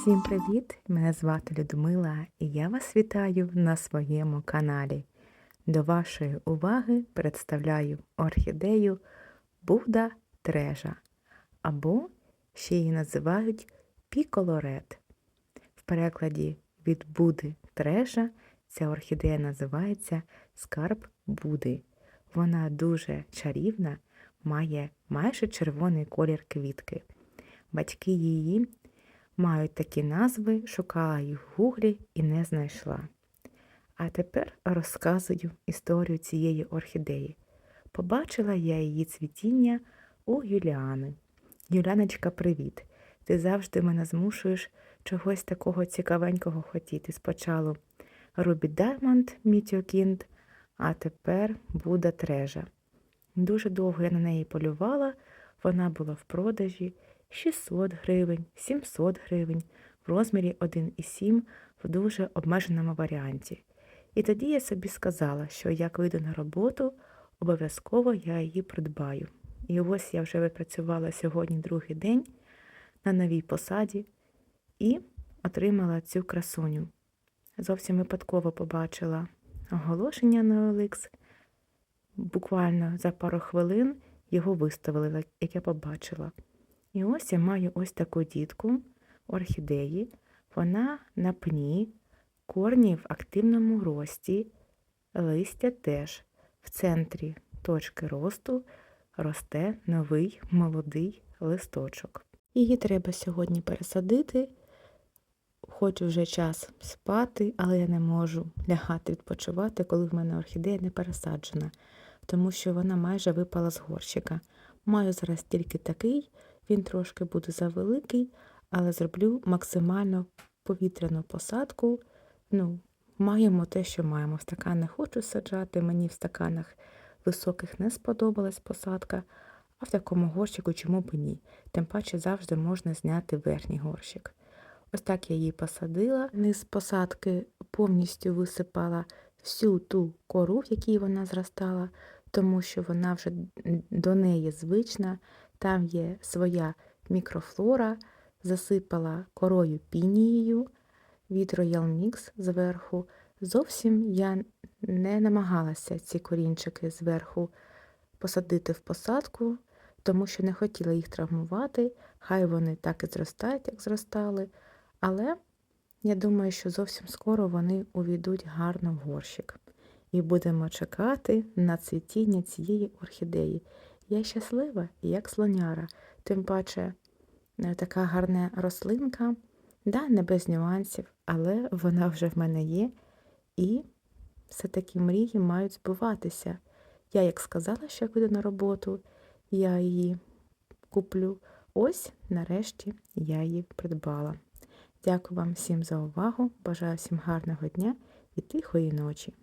Всім привіт! Мене звати Людмила і я вас вітаю на своєму каналі. До вашої уваги представляю орхідею Будда Трежа або ще її називають Піколорет. В перекладі від Буди Трежа ця орхідея називається Скарб Буди. Вона дуже чарівна, має майже червоний колір квітки. Батьки її мають такі назви, шукала їх в гуглі і не знайшла. А тепер розказую історію цієї орхідеї. Побачила я її цвітіння у Юліани. Юляночка, привіт! Ти завжди мене змушуєш чогось такого цікавенького хотіти. Спочатку Рубі Даймонд Мітюкінд, а тепер Буда Трежа. Дуже довго я на неї полювала, вона була в продажі 600 гривень, 700 гривень, в розмірі 1,7 в дуже обмеженому варіанті. І тоді я собі сказала, що як вийду на роботу, обов'язково я її придбаю. І ось я вже випрацювала сьогодні другий день на новій посаді і отримала цю красуню. Зовсім випадково побачила оголошення на OLX. Буквально за пару хвилин його виставили, як я побачила. І ось я маю ось таку дітку орхідеї. Вона на пні, корні в активному рості, листя теж. В центрі точки росту росте новий молодий листочок. Її треба сьогодні пересадити. Хочу вже час спати, але я не можу лягати відпочивати, коли в мене орхідея не пересаджена, тому що вона майже випала з горщика. Маю зараз тільки такий, він трошки буде завеликий, але зроблю максимально повітряну посадку. Ну, маємо те, що маємо. В стакан не хочу саджати, мені в стаканах високих не сподобалась посадка, а в такому горщику чому б ні. Тим паче завжди можна зняти верхній горщик. Ось так я її посадила. Низ посадки повністю висипала всю ту кору, в якій вона зростала, тому що вона вже до неї звична, там є своя мікрофлора, засипала корою пінією від Royal Mix зверху. Зовсім я не намагалася ці корінчики зверху посадити в посадку, тому що не хотіла їх травмувати, хай вони так і зростають, як зростали. Але я думаю, що зовсім скоро вони увійдуть гарно в горщик. І будемо чекати на цвітіння цієї орхідеї. Я щаслива, як слоняра, тим паче е, така гарна рослинка, да, не без нюансів, але вона вже в мене є. І все-таки мрії мають збуватися. Я, як сказала, що як піду на роботу, я її куплю. Ось, нарешті, я її придбала. Дякую вам всім за увагу. Бажаю всім гарного дня і тихої ночі.